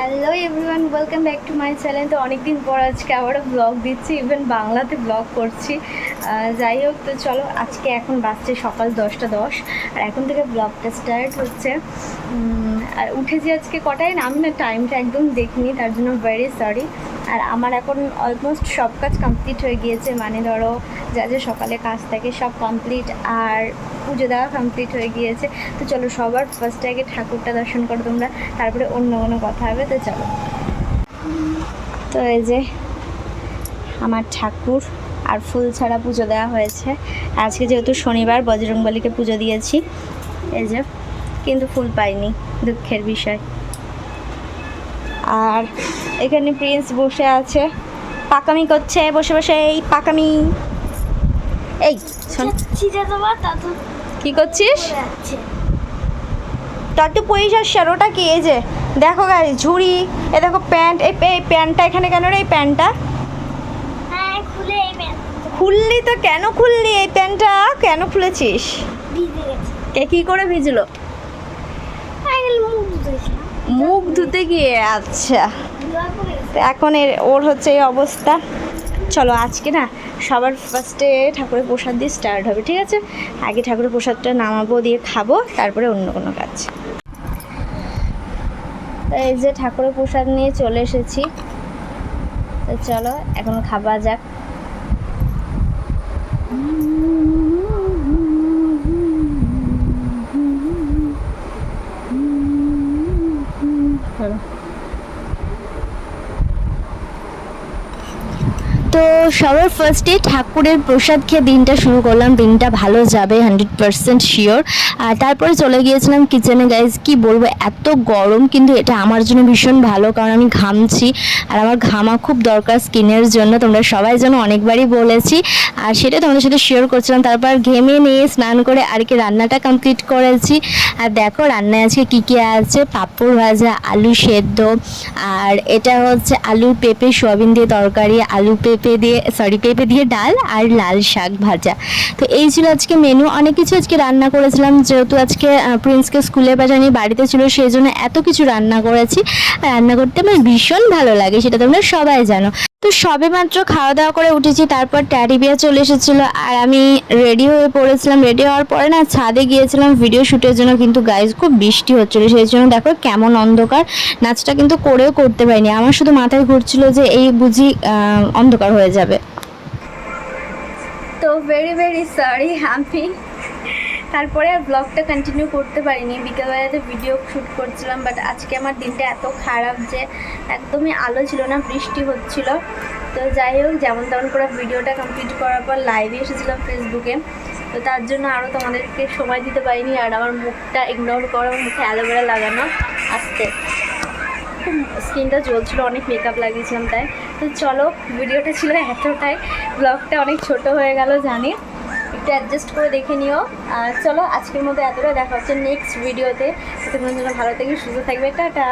Hello everyone welcome back to my channel তো অনেকদিন পর আজকে আবারও ব্লগ দিচ্ছি ইভেন বাংলাতে ব্লগ করছি। যাই হোক, তো চলো, আজকে এখন বাজছে সকাল দশটা দশ, আর এখন থেকে ব্লগটা স্টার্ট হচ্ছে। আর উঠেছি আজকে কটায় না? আমি না টাইমটা একদম দেখিনি, তার জন্য ভেরি সরি আর আমার এখন অলমোস্ট সব কাজ কমপ্লিট হয়ে গিয়েছে মানে ধরো, যা যা সকালে কাজ থাকে সব কমপ্লিট আর পুজো দেওয়া কমপ্লিট হয়ে গিয়েছে। তো চলো, সবার ফার্স্টে আগে ঠাকুরটা দর্শন করো তোমরা, তারপরে অন্য কোনো কথা হবে, তো চলো। তো এই যে, আমার ঠাকুর। আর ফুল ছাড়া পুজো দেওয়া হয়েছে। আজকে যেহেতু শনিবার, বজরংবলীকে পুজো দিয়েছি। এই যে, কিন্তু ফুল পাইনি, দুঃখের বিষয়। আর এখানে প্রিন্স বসে আছে। পাকামি করছে, বসে বসে, এই পাকামি। এই কি করছিস? তার তো ওটা কি? এই যে, দেখো গাড়ি ঝুড়ি, এ দেখো প্যান্ট এই এই প্যান্টটা এখানে কেন রে, এই প্যান্টটা? হ্যাঁ খুলে এই প্যান্ট খুললি তো? কেন খুললি? এই প্যান্টটা কেন খুলেছিস? ভিজে গেছে। কে কি করে ভিজলো? মুখ ধুতে গিয়ে আচ্ছা। এখন এর ওর হচ্ছে এই অবস্থা। চলো আজকে না সবার ফার্স্টে ঠাকুরের প্রসাদ দিয়ে স্টার্ট হবে ঠিক আছে? আগে ঠাকুরের প্রসাদটা নামাবো দিয়ে খাব তারপরে অন্য কোনো কাজ। এই যে ঠাকুরের প্রসাদ নিয়ে চলে এসেছি। তো চলো এখন খাওয়া যাক। চলো তো সবার ফার্স্টে ঠাকুরের প্রসাদ খেয়ে দিনটা শুরু করলাম। দিনটা ভালো যাবে হান্ড্রেড পার্সেন্ট শিওর আর তারপরে চলে গিয়েছিলাম কিচেনে গাইজ কি বলব, এত গরম, কিন্তু এটা আমার জন্য ভীষণ ভালো, কারণ আমি ঘামছি। আর আমার ঘামা খুব দরকার স্কিনের জন্য, তোমরা সবাই যেন অনেকবারই বলেছি। আর সেটা তোমাদের সাথে শেয়ার করছিলাম। তারপর ঘেমে নিয়ে স্নান করে আর কি রান্নাটা কমপ্লিট করেছি। আর দেখো, রান্নায় আজকে কী কী আছে? পাঁপড় ভাজা, আলু সেদ্ধ, আর এটা হচ্ছে আলু পেঁপে, সোয়াবিন দিয়ে তরকারি, আলু পেঁপে দিয়ে সরি পেঁপে দিয়ে ডাল আর লাল শাক ভাজা। তো এই ছিল আজকে মেনু অনেক কিছু আজকে রান্না করেছিলাম, যেহেতু আজকে প্রিন্সকে স্কুলে পাঠানি বাড়িতে ছিল, সেই জন্য এত কিছু রান্না করেছি। রান্না করতে আমার ভীষণ ভালো লাগে, সেটা তোমরা সবাই জানো। তো সবে মাত্র খাওয়া দাওয়া করে উঠেছি, তারপর ট্যাডি বিয়া চলে এসেছিল আর আমি রেডি হয়ে পড়েছিলাম। রেডি হওয়ার পরে না ছাদে গিয়েছিলাম ভিডিও শ্যুটের জন্য, কিন্তু গাইজ খুব বৃষ্টি হচ্ছিল, সেই জন্য দেখো কেমন অন্ধকার। নাচটা কিন্তু করেও করতে পারিনি। আমার শুধু মাথায় ঘুরছিল যে এই বুঝি অন্ধকার হয়ে যাবে। তো ভেরি ভেরি সরি আমি তারপরে আর ব্লগটা কন্টিনিউ করতে পারিনি। বিকেলবেলাতে ভিডিও শ্যুট করছিলাম বাট আজকে আমার দিনটা এত খারাপ যে একদমই আলো ছিল না, বৃষ্টি হচ্ছিল। তো যাই হোক, যেমন তেমন করে ভিডিওটা কমপ্লিট করার পর লাইভে এসেছিলাম ফেসবুকে তো তার জন্য আরও তোমাদেরকে সময় দিতে পারিনি, আর আমার মুখটা ইগনোর করো, আমার মুখে অ্যালোভেরা লাগানো আসতে স্কিনটা জ্বলছিল, অনেক মেকআপ লাগিয়েছিলাম তাই। তো চলো ভিডিওটা ছিল এতটাই ব্লগটা অনেক ছোট হয়ে গেল, জানি। একটু অ্যাডজাস্ট করে দেখে নিও। আর চলো, আজকের মতো এতটা। দেখা হচ্ছে নেক্সট ভিডিওতে ততক্ষণের জন্য ভালো থেকে, সুস্থ থাকবে। টাটা।